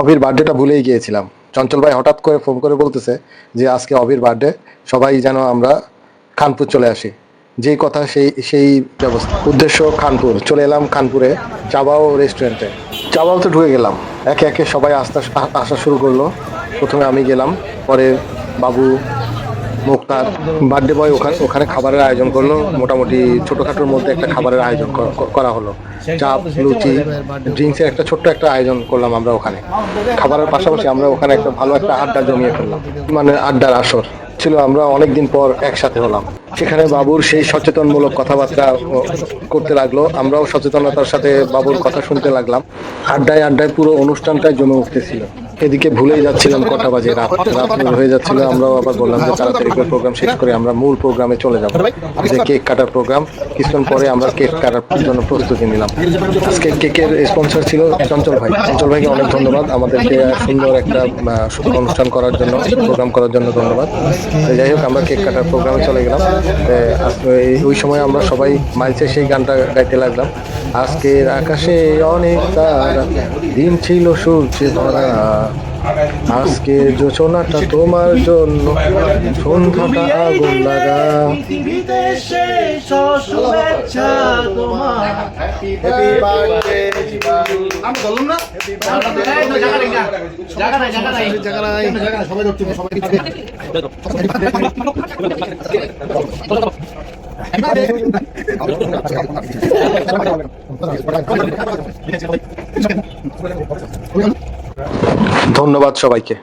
অভির বার্থডেটা ভুলেই গিয়েছিলাম। চঞ্চল ভাই হঠাৎ করে ফোন করে বলতেছে যে আজকে অভির বার্থডে, সবাই যেন আমরা খানপুর চলে আসি। যেই কথা সেই সেই ব্যবস্থা। উদ্দেশ্য খানপুর। চলে এলাম খানপুরে চাবাও রেস্টুরেন্টে চাবাও তো ঢুকে গেলাম। একে একে সবাই আসতে আসা শুরু করল। প্রথমে আমি গেলাম, পরে বাবু মুক্তার বার্থডে বয় ওখানে ওখানে খাবারের আয়োজন করল। মোটামুটি ছোটোখাটোর মধ্যে একটা খাবারের আয়োজন কর- হলো। চাপ, লুচি ড্রিঙ্কসের একটা ছোট্ট একটা আয়োজন করলাম আমরা ওখানে। খাবারের পাশাপাশি আমরা ওখানে একটা ভালো একটা আড্ডা জমিয়ে ফেললাম। মানে আড্ডার আসর। ছিল আমরা অনেকদিন পর একসাথে হলাম। সেখানে বাবুর সেই সচেতনমূলক কথাবার্তা করতে লাগল। আমরাও সচেতনতার সাথে বাবুর কথা শুনতে লাগলাম। আড্ডায় আড্ডায় পুরো অনুষ্ঠানটাই জমে উঠতেছিল। এদিকে ভুলেই যাচ্ছিলাম কটা বাজে রাত। রাত হয়ে যাচ্ছিল, আমরাও আবার বললাম যে তাড়াতাড়ি করে প্রোগ্রাম শেষ করে আমরা মূল প্রোগ্রামে চলে যাব। যে কেক কাটার প্রোগ্রাম কিছুক্ষণ পরে আমরা কেক কাটার জন্য প্রস্তুতি নিলাম। আজকে কেকের স্পন্সর ছিল চঞ্চল ভাই। চঞ্চল ভাইকে অনেক ধন্যবাদ। আমাদেরকে সুন্দর একটা অনুষ্ঠান করার জন্য প্রোগ্রাম করার জন্য ধন্যবাদ। যাই হোক, আমরা কেক কাটার প্রোগ্রামে চলে গেলাম। ওই সময় আমরা সবাই মাইলসে সেই গানটা গাইতে লাগলাম। আজকের আকাশে অনেক তারা, দিন ছিল সূর্যে ভরা আজকে যোচনাটা তোমার জন্য সন্ধ্যাটা আগুন লাগা বিদেশে শুভেচ্ছা তোমার আমি বললাম না জায়গা নাই জায়গা নাই জায়গা নাই সবাই ধরতে হবে, সবাই ধন্যবাদ সবাইকে।